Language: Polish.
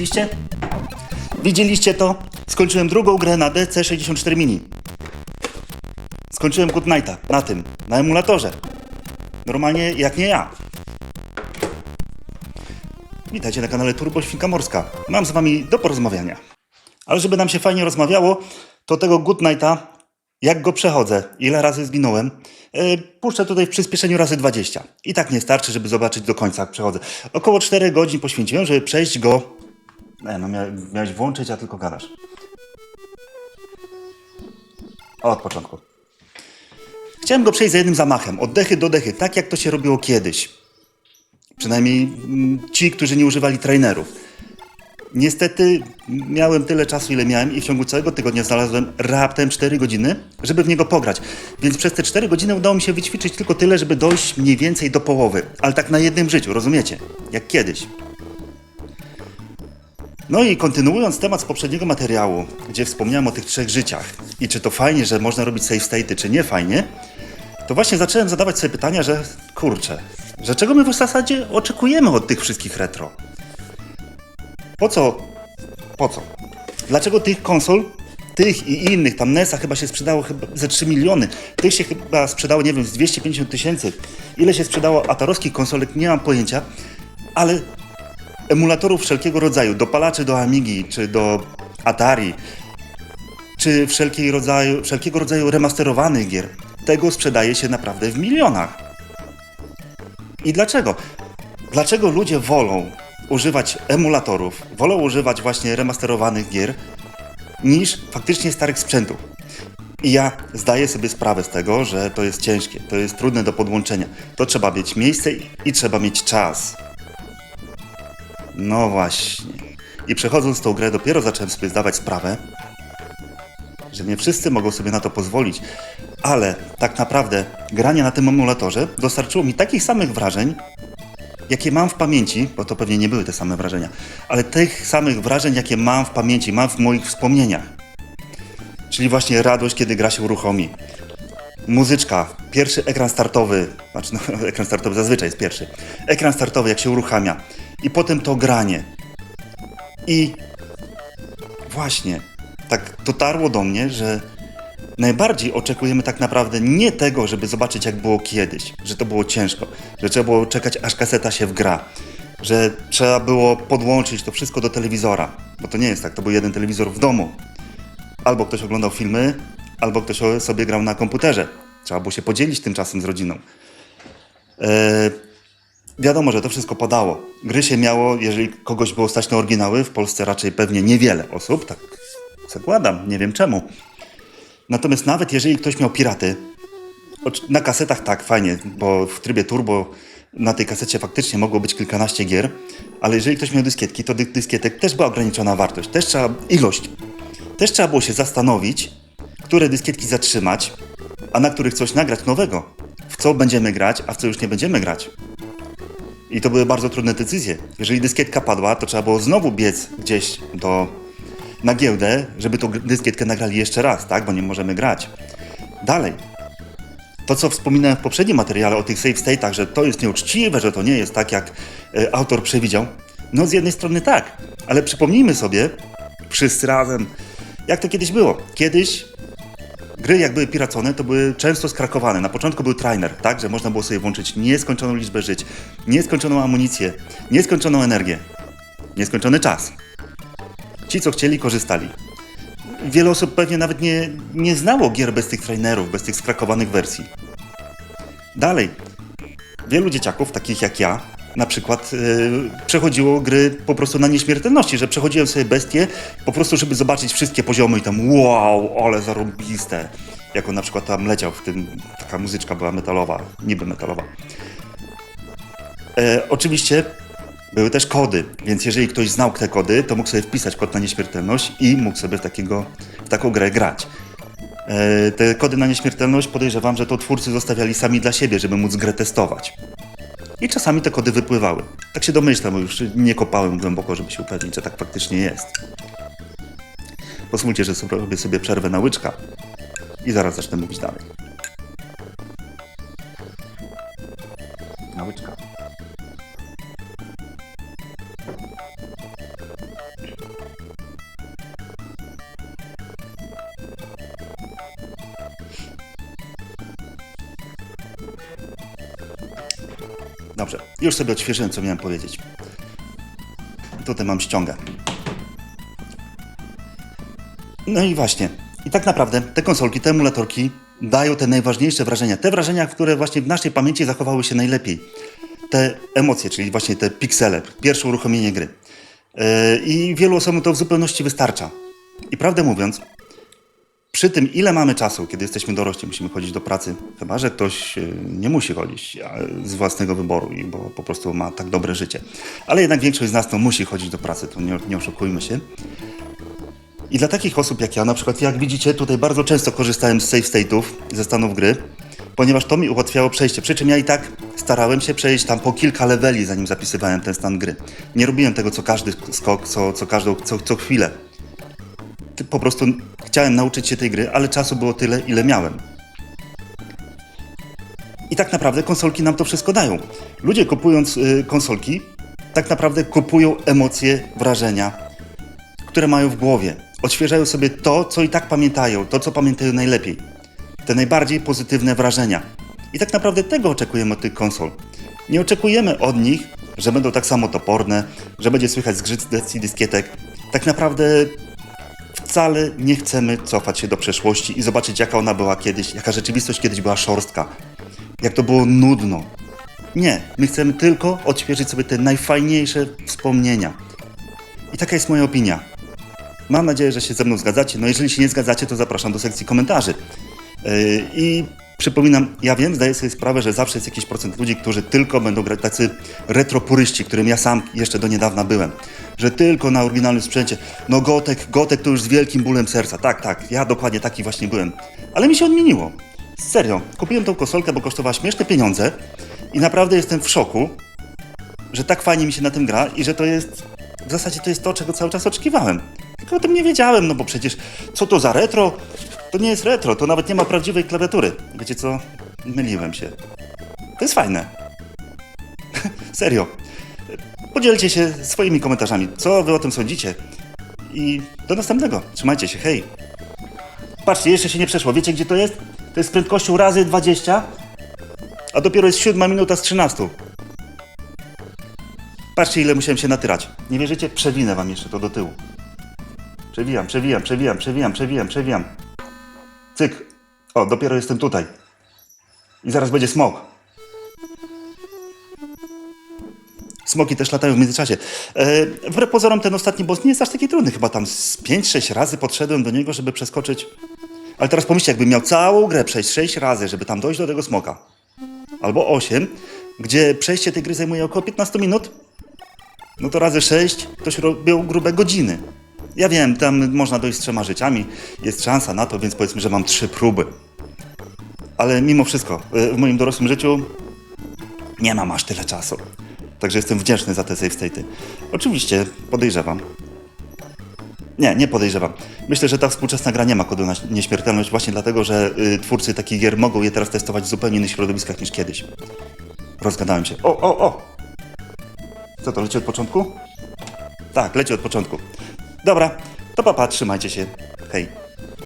Widzieliście? Widzieliście to? Skończyłem drugą grę na DC64 Mini. Skończyłem Good Nighta na tym, na emulatorze. Normalnie jak nie ja. Witajcie na kanale Turbo Świnka Morska. Mam z wami do porozmawiania. Ale żeby nam się fajnie rozmawiało, to tego Good Nighta, jak go przechodzę, ile razy zginąłem, yy, puszczę tutaj w przyspieszeniu razy 20. I tak nie starczy, żeby zobaczyć do końca, jak przechodzę. Około 4 godzin poświęciłem, żeby przejść go... Nie, no mia miałeś włączyć, a tylko gadasz. Od początku. Chciałem go przejść za jednym zamachem, od dechy do dechy, tak jak to się robiło kiedyś. Przynajmniej mm, ci, którzy nie używali trainerów. Niestety miałem tyle czasu, ile miałem i w ciągu całego tygodnia znalazłem raptem 4 godziny, żeby w niego pograć. Więc przez te 4 godziny udało mi się wyćwiczyć tylko tyle, żeby dojść mniej więcej do połowy. Ale tak na jednym życiu, rozumiecie? Jak kiedyś. No i kontynuując temat z poprzedniego materiału, gdzie wspomniałem o tych trzech życiach i czy to fajnie, że można robić save state'y, czy nie fajnie, to właśnie zacząłem zadawać sobie pytania, że kurczę, że czego my w zasadzie oczekujemy od tych wszystkich retro? Po co? Po co? Dlaczego tych konsol, tych i innych, tam NES-a chyba się sprzedało chyba ze 3 miliony, tych się chyba sprzedało, nie wiem, z 250 tysięcy. Ile się sprzedało atarowskich konsolek, nie mam pojęcia, ale emulatorów wszelkiego rodzaju, dopalaczy do Amigi czy do Atari, czy wszelkiej rodzaju, wszelkiego rodzaju remasterowanych gier, tego sprzedaje się naprawdę w milionach. I dlaczego? Dlaczego ludzie wolą używać emulatorów, wolą używać właśnie remasterowanych gier, niż faktycznie starych sprzętów? I ja zdaję sobie sprawę z tego, że to jest ciężkie, to jest trudne do podłączenia. To trzeba mieć miejsce i trzeba mieć czas. No właśnie. I przechodząc tą grę, dopiero zacząłem sobie zdawać sprawę, że nie wszyscy mogą sobie na to pozwolić, ale tak naprawdę granie na tym emulatorze dostarczyło mi takich samych wrażeń, jakie mam w pamięci, bo to pewnie nie były te same wrażenia, ale tych samych wrażeń, jakie mam w pamięci, mam w moich wspomnieniach. Czyli właśnie radość, kiedy gra się uruchomi. Muzyczka, pierwszy ekran startowy, znaczy no, ekran startowy zazwyczaj jest pierwszy. Ekran startowy, jak się uruchamia. I potem to granie. I właśnie, tak dotarło do mnie, że najbardziej oczekujemy tak naprawdę nie tego, żeby zobaczyć jak było kiedyś, że to było ciężko, że trzeba było czekać aż kaseta się wgra, że trzeba było podłączyć to wszystko do telewizora, bo to nie jest tak, to był jeden telewizor w domu. Albo ktoś oglądał filmy, albo ktoś sobie grał na komputerze. Trzeba było się podzielić tym czasem z rodziną. Eee, wiadomo, że to wszystko padało. Gry się miało, jeżeli kogoś było stać na oryginały, w Polsce raczej pewnie niewiele osób, tak zakładam, nie wiem czemu. Natomiast nawet jeżeli ktoś miał piraty, na kasetach tak, fajnie, bo w trybie turbo na tej kasecie faktycznie mogło być kilkanaście gier, ale jeżeli ktoś miał dyskietki, to dyskietek też była ograniczona wartość, też trzeba, ilość. Też trzeba było się zastanowić, które dyskietki zatrzymać, a na których coś nagrać nowego. W co będziemy grać, a w co już nie będziemy grać. I to były bardzo trudne decyzje. Jeżeli dyskietka padła, to trzeba było znowu biec gdzieś do, na giełdę, żeby tą dyskietkę nagrali jeszcze raz, tak? Bo nie możemy grać. Dalej. To, co wspominałem w poprzednim materiale o tych save state'ach, że to jest nieuczciwe, że to nie jest tak, jak e, autor przewidział. No z jednej strony tak, ale przypomnijmy sobie wszyscy razem, jak to kiedyś było. Kiedyś gry, jak były piracone, to były często skrakowane. Na początku był trainer, tak, że można było sobie włączyć nieskończoną liczbę żyć, nieskończoną amunicję, nieskończoną energię, nieskończony czas. Ci, co chcieli, korzystali. Wiele osób pewnie nawet nie, nie znało gier bez tych trainerów, bez tych skrakowanych wersji. Dalej, wielu dzieciaków, takich jak ja, na przykład yy, przechodziło gry po prostu na nieśmiertelności, że przechodziłem sobie bestie po prostu, żeby zobaczyć wszystkie poziomy i tam wow, ale zarąbiste. Jak on na przykład tam leciał w tym, taka muzyczka była metalowa, niby metalowa. E, oczywiście były też kody, więc jeżeli ktoś znał te kody, to mógł sobie wpisać kod na nieśmiertelność i mógł sobie w, takiego, w taką grę grać. E, te kody na nieśmiertelność podejrzewam, że to twórcy zostawiali sami dla siebie, żeby móc grę testować. I czasami te kody wypływały. Tak się domyślam, bo już nie kopałem głęboko, żeby się upewnić, że tak faktycznie jest. Pozwólcie, że sobie robię sobie przerwę na łyczka i zaraz zacznę mówić dalej. Na łyczka. Dobrze, już sobie odświeżyłem, co miałem powiedzieć. Tutaj mam ściągę. No i właśnie. I tak naprawdę te konsolki, te emulatorki dają te najważniejsze wrażenia. Te wrażenia, które właśnie w naszej pamięci zachowały się najlepiej. Te emocje, czyli właśnie te piksele, pierwsze uruchomienie gry. Yy, I wielu osobom to w zupełności wystarcza. I prawdę mówiąc, przy tym, ile mamy czasu, kiedy jesteśmy dorośli, musimy chodzić do pracy, chyba że ktoś yy, nie musi chodzić a, z własnego wyboru, bo po prostu ma tak dobre życie. Ale jednak większość z nas to musi chodzić do pracy, to nie, nie oszukujmy się. I dla takich osób jak ja, na przykład jak widzicie, tutaj bardzo często korzystałem z save state'ów, ze stanów gry, ponieważ to mi ułatwiało przejście. Przy czym ja i tak starałem się przejść tam po kilka leveli, zanim zapisywałem ten stan gry. Nie robiłem tego co każdy skok, co, co każdą, co, co chwilę. Po prostu chciałem nauczyć się tej gry, ale czasu było tyle, ile miałem. I tak naprawdę konsolki nam to wszystko dają. Ludzie kupując y, konsolki, tak naprawdę kupują emocje, wrażenia, które mają w głowie. Odświeżają sobie to, co i tak pamiętają, to, co pamiętają najlepiej. Te najbardziej pozytywne wrażenia. I tak naprawdę tego oczekujemy od tych konsol. Nie oczekujemy od nich, że będą tak samo toporne, że będzie słychać zgrzyt z dyskietek. Tak naprawdę wcale nie chcemy cofać się do przeszłości i zobaczyć, jaka ona była kiedyś, jaka rzeczywistość kiedyś była szorstka, jak to było nudno. Nie, my chcemy tylko odświeżyć sobie te najfajniejsze wspomnienia. I taka jest moja opinia. Mam nadzieję, że się ze mną zgadzacie. No jeżeli się nie zgadzacie, to zapraszam do sekcji komentarzy. Yy, I przypominam, ja wiem, zdaję sobie sprawę, że zawsze jest jakiś procent ludzi, którzy tylko będą grać, tacy retropuryści, którym ja sam jeszcze do niedawna byłem. Że tylko na oryginalnym sprzęcie. No Gotek, Gotek to już z wielkim bólem serca. Tak, tak, ja dokładnie taki właśnie byłem. Ale mi się odmieniło. Serio, kupiłem tą konsolkę, bo kosztowała śmieszne pieniądze i naprawdę jestem w szoku, że tak fajnie mi się na tym gra i że to jest. W zasadzie to jest to, czego cały czas oczekiwałem. Tylko o tym nie wiedziałem, no bo przecież co to za retro? To nie jest retro, to nawet nie ma prawdziwej klawiatury. Wiecie co? Myliłem się. To jest fajne. Serio. Podzielcie się swoimi komentarzami, co wy o tym sądzicie. I do następnego. Trzymajcie się, hej. Patrzcie, jeszcze się nie przeszło. Wiecie gdzie to jest? To jest z prędkością razy 20, a dopiero jest 7 minuta z 13. Patrzcie, ile musiałem się natyrać. Nie wierzycie? Przewinę wam jeszcze to do tyłu. Przewijam, przewijam, przewijam, przewijam, przewijam, przewijam. Cyk. O, dopiero jestem tutaj. I zaraz będzie smok. Smoki też latają w międzyczasie. E, wbrew pozorom ten ostatni boss nie jest aż taki trudny. Chyba tam z 5-6 razy podszedłem do niego, żeby przeskoczyć. Ale teraz pomyślcie, jakbym miał całą grę przejść 6 razy, żeby tam dojść do tego smoka. Albo 8, gdzie przejście tej gry zajmuje około 15 minut. No to razy 6 to się robią grube godziny. Ja wiem, tam można dojść z trzema życiami, jest szansa na to, więc powiedzmy, że mam trzy próby. Ale mimo wszystko, y, w moim dorosłym życiu nie mam aż tyle czasu. Także jestem wdzięczny za te save state'y. Oczywiście podejrzewam. Nie, nie podejrzewam. Myślę, że ta współczesna gra nie ma kodu na nieśmiertelność właśnie dlatego, że y, twórcy takich gier mogą je teraz testować w zupełnie innych środowiskach niż kiedyś. Rozgadałem się. O, o, o! Co to, leci od początku? Tak, leci od początku. Dobra, to papa, trzymajcie się. Hej.